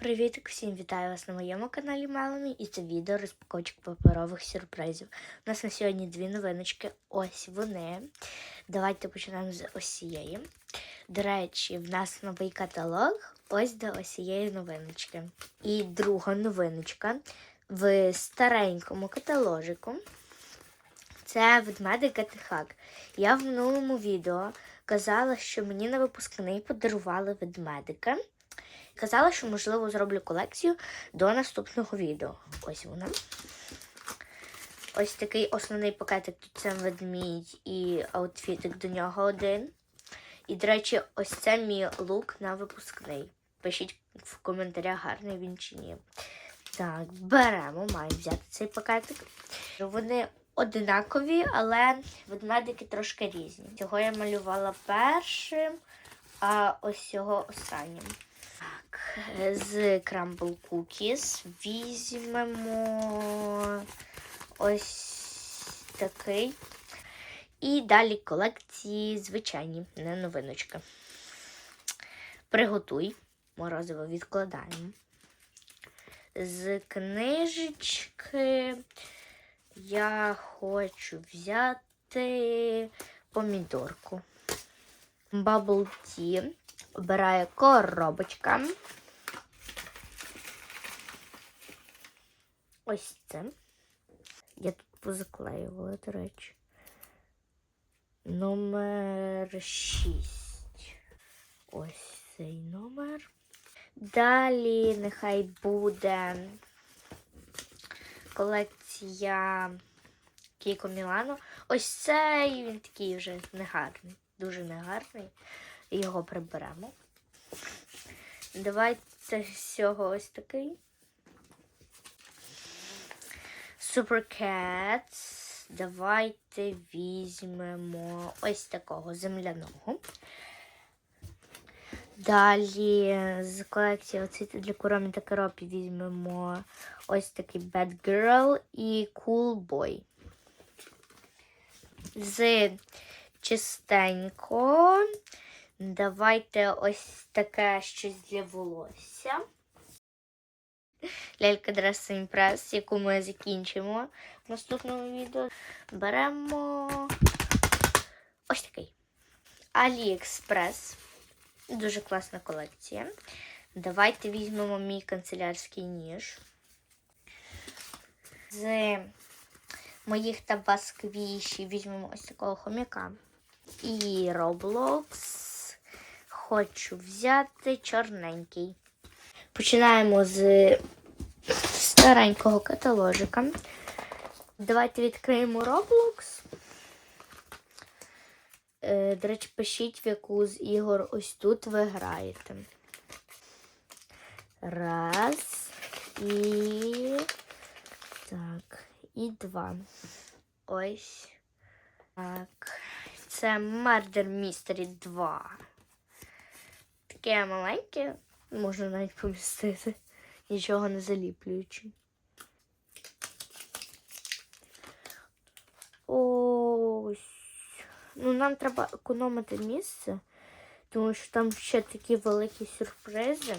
Привіт, всім вітаю вас на моєму каналі Меломі і це відео розпаковочок паперових сюрпризів. У нас на сьогодні дві новиночки. Ось вони. Давайте почнемо з ось цієї. До речі, в нас новий каталог. Ось до ось цієї новиночки. І друга новиночка в старенькому каталожику. Це ведмедик Гатихак. Я в минулому відео казала, що мені на випускний подарували ведмедика. Казала, що, можливо, зроблю колекцію до наступного відео. Ось вона. Ось такий основний пакетик. Тут це ведмідь і аутфітик до нього один. І, до речі, ось це мій лук на випускний. Пишіть в коментарях, гарний він чи ні. Так, беремо, маю взяти цей пакетик. Вони одинакові, але ведмедики трошки різні. Цього я малювала першим, а ось цього останнім. Так, з Crumble Cookies візьмемо ось такий. І далі колекції звичайні, не новиночка. Приготуй. Морозиво відкладаємо. З книжечки я хочу взяти помідорку. Bubble Tea обираю коробочка. Ось це. Я тут позаклеювала, до речі. Номер 6. Ось цей номер. Далі нехай буде колекція Кіко Мілано. Ось цей він такий вже негарний, дуже негарний. Його приберемо. Давайте з ось такий. Super Давайте візьмемо ось такого земляного. Далі з колекції оцити для Куромі та Каропі візьмемо ось такий Bad Girl і Cool Boy. З чистенько. Давайте ось таке щось для волосся. Лялька Дрес Імпрес, яку ми закінчимо в наступному відео. Беремо ось такий AliExpress. Дуже класна колекція. Давайте візьмемо мій канцелярський ніж. З моїх табасквіші візьмемо ось такого хомяка. І Roblox хочу взяти чорненький. Починаємо з старенького каталожика. Давайте відкриємо Roblox. Е, До речі, пишіть, в яку з ігор ось тут ви граєте. Раз. І. Так. І два. Ось. Так. Це Murder Mystery 2. Таке маленьке, можна навіть помістити, нічого не заліплюючи. Ось. Ну, нам треба економити місце, тому що там ще такі великі сюрпризи.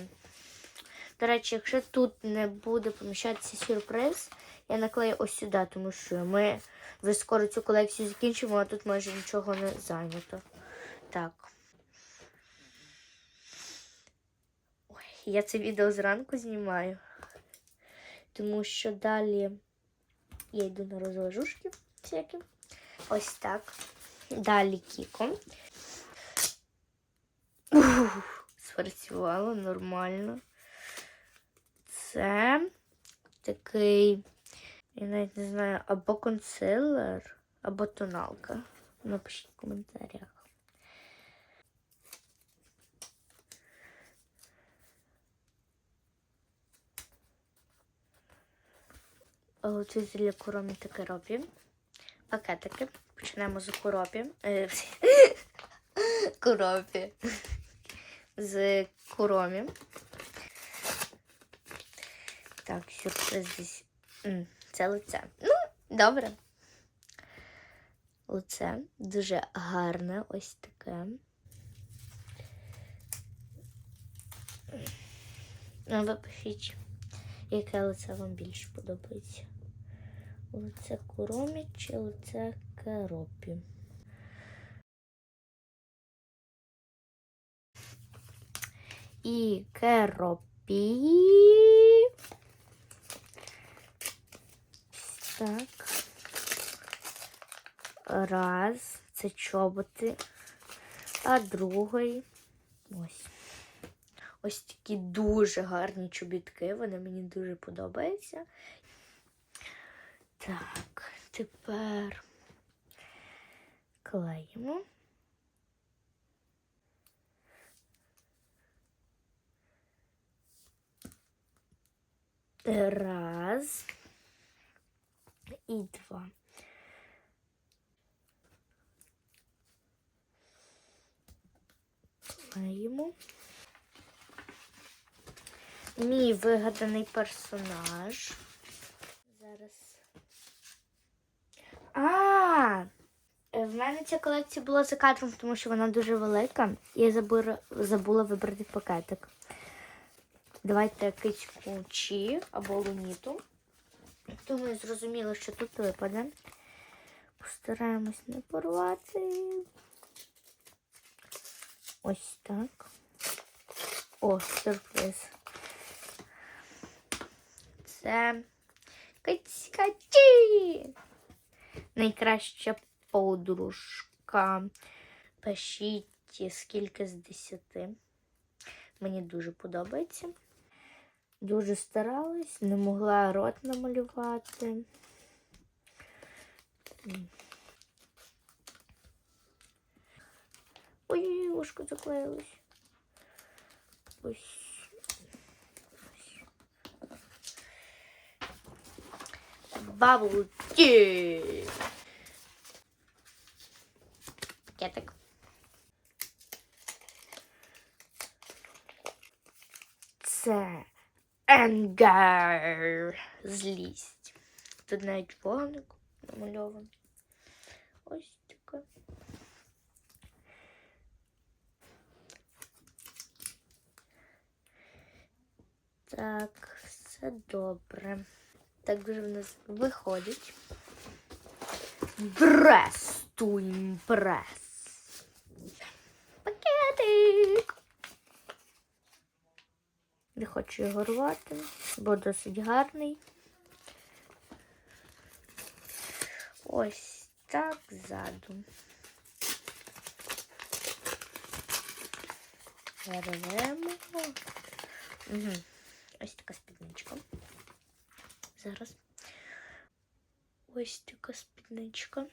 До речі, якщо тут не буде поміщатися сюрприз, я наклею ось сюди, тому що ми вже скоро цю колекцію закінчимо, а тут майже нічого не зайнято. Так. Ой, я це відео зранку знімаю, тому що далі я йду на розважушки всякі. Ось так. Далі Кіко. Ух, спрацювало нормально. Це такий, я навіть не знаю, або консилер, або тоналка. Напишіть в коментарях. Куромі та керопі. Пакетики. Почнемо з куропі. Е, Куропі. З куромі. Так, сюрприз десь. М, Це лице. Ну, добре. Лице дуже гарне, ось таке. А ви пишіть, яке лице вам більше подобається. Лице Куромі чи лице Керопі. І Керопі. Так. Раз. Це чоботи. А другий. Ось. Ось такі дуже гарні чобітки. Вони мені дуже подобаються. Так, тепер клеїмо. Раз і два. Клеїмо. Мій вигаданий персонаж. Зараз. А! В мене ця колекція була за кадром, тому що вона дуже велика. Я забула, забула вибрати пакетик. Давайте кицьку Чі або луніту. Думаю, зрозуміло, що тут випаде. Постараємось не порвати. Ось так. О, сюрприз. Це кицька Чі! Найкраща подружка. Пишіть скільки з десяти. Мені дуже подобається. Дуже старалась, не могла рот намалювати. Ой, ушко заклеїлось. Ось. Бабл ті. Енгар. Злість. Тут навіть вогник намальований. Ось таке. Так, все добре. Так вже в нас виходить. Брес ту імпрес. Хочу його рвати, бо досить гарний. Ось так ззаду. Рвемо. Угу. Ось така спідничка. Зараз. Ось така спідничка.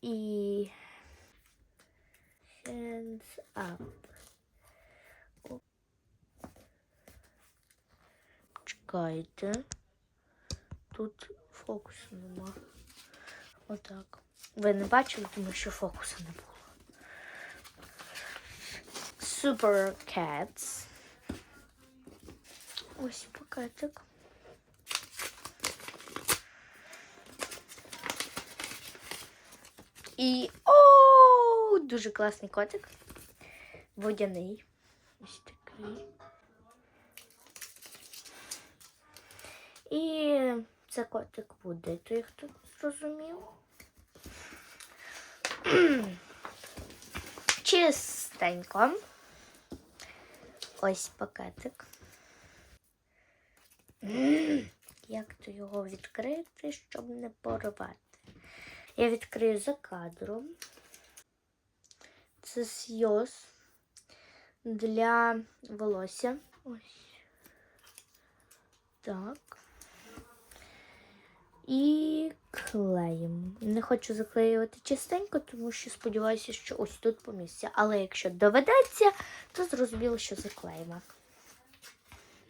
І hands up. О. Чекайте. Тут фокусу нема. Отак. Ви не бачили, тому що фокусу не було. Super Cats. Ось пакетик. І о, дуже класний котик. Водяний. Ось такий. І це котик буде, той хто зрозумів. Чистенько. Ось пакетик. Як то його відкрити, щоб не порвати? Я відкрию за кадром. Це сйоз для волосся. Ось. Так. І клеїмо. Не хочу заклеювати частенько, тому що сподіваюся, що ось тут помісться. Але якщо доведеться, то зрозуміло, що заклеїмо.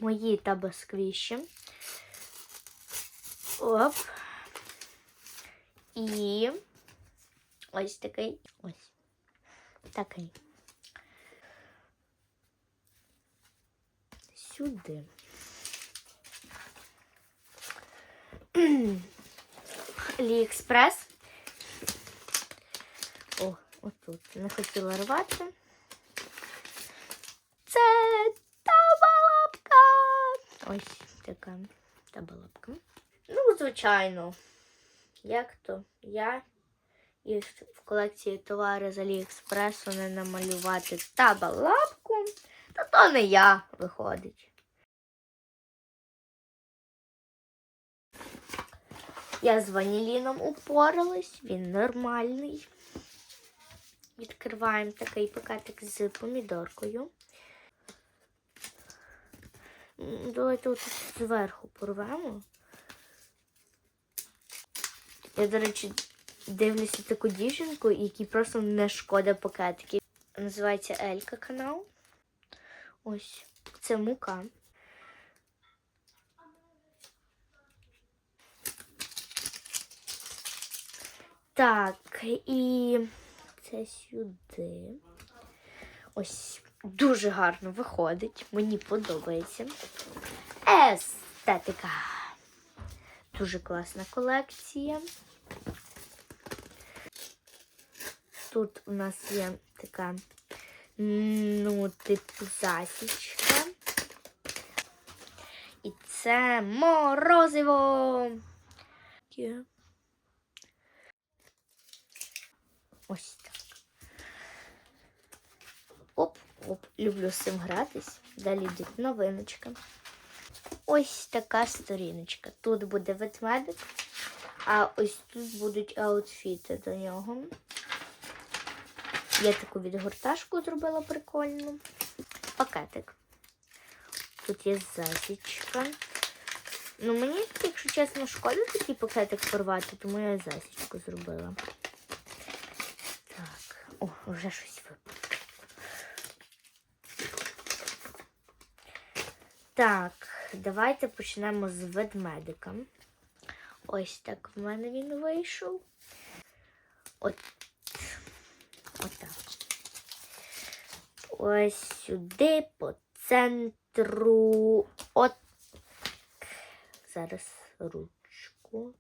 Мої та безквіші. Оп. І ось такий. Ось. Такий. Сюди. Аліекспрес. О, отут. Не хотіла рвати. Це Ось така табалапка. Ну, звичайно. Як то я і в колекції товари з Аліекспресу не намалювати табалапку, то то не я виходить. Я з ваніліном упоралась, він нормальний. Відкриваємо такий пакетик з помідоркою. Давайте тут зверху порвемо. Я, до речі, дивлюся таку дівчинку, якій просто не шкода пакетики. Називається Елька канал. Ось це мука. Так, і це сюди. Ось дуже гарно виходить. Мені подобається. Естетика. Дуже класна колекція. Тут у нас є така, ну, типу, засічка. І це морозиво. Є. Ось так. Оп, оп, люблю з цим гратись. Далі йдуть новиночка. Ось така сторіночка. Тут буде ведмедик, а ось тут будуть аутфіти до нього. Я таку відгорташку зробила прикольну. Пакетик. Тут є засічка. Ну, мені, якщо чесно, шкода такий пакетик порвати, тому я засічку зробила. О, вже щось випало. Так, давайте почнемо з ведмедика. Ось так в мене він вийшов. От. Отак. Ось сюди по центру. От. Зараз ручку.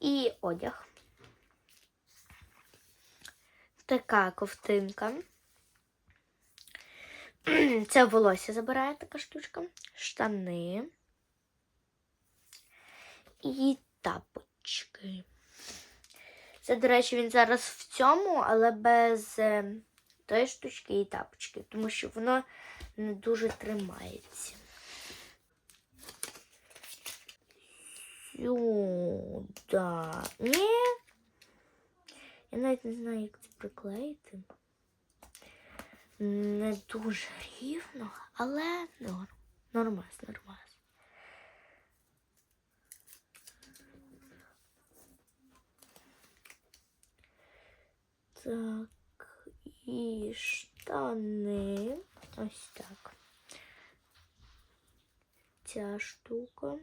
І одяг. Така ковтинка. Це волосся забирає така штучка. Штани. І тапочки. Це, до речі, він зараз в цьому, але без е, тої штучки і тапочки, тому що воно не дуже тримається. Сюда. Ні. Я навіть не знаю, як це приклеїти. Не дуже рівно, але норм. Нормас, нормас. Так, і штани. Ось так. Ця штука.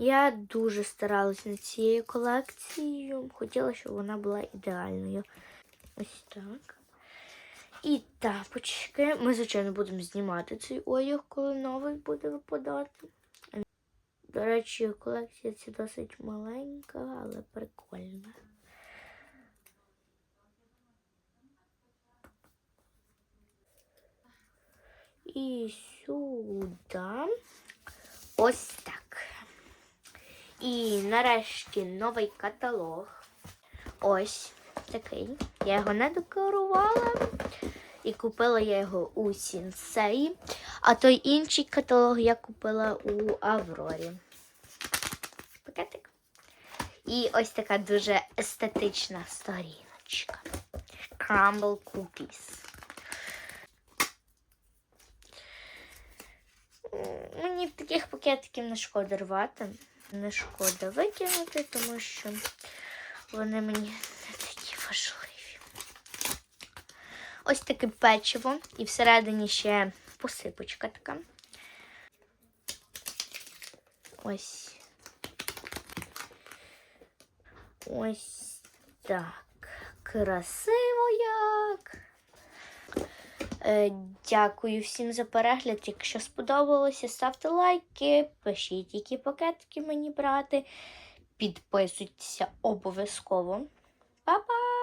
Я дуже старалась над цією колекцією. Хотіла, щоб вона була ідеальною. Ось так. І тапочки. Ми, звичайно, будемо знімати цей одяг, коли новий буде випадати. До речі, колекція ця досить маленька, але прикольна. І сюди. Ось так. І нарешті новий каталог. Ось такий. Я його не декорувала. І купила я його у Сінсеї. А той інший каталог я купила у Аврорі. Пакетик. І ось така дуже естетична сторіночка. Crumble Cookies. Мені таких пакетиків не шкода рвати. Не шкода викинути, тому що вони мені не такі важливі. Ось таке печиво, і всередині ще посипочка така. Ось. Ось так. Красиво як. Е, Дякую всім за перегляд. Якщо сподобалося, ставте лайки, пишіть, які пакетики мені брати. Підписуйтеся обов'язково. Па-па!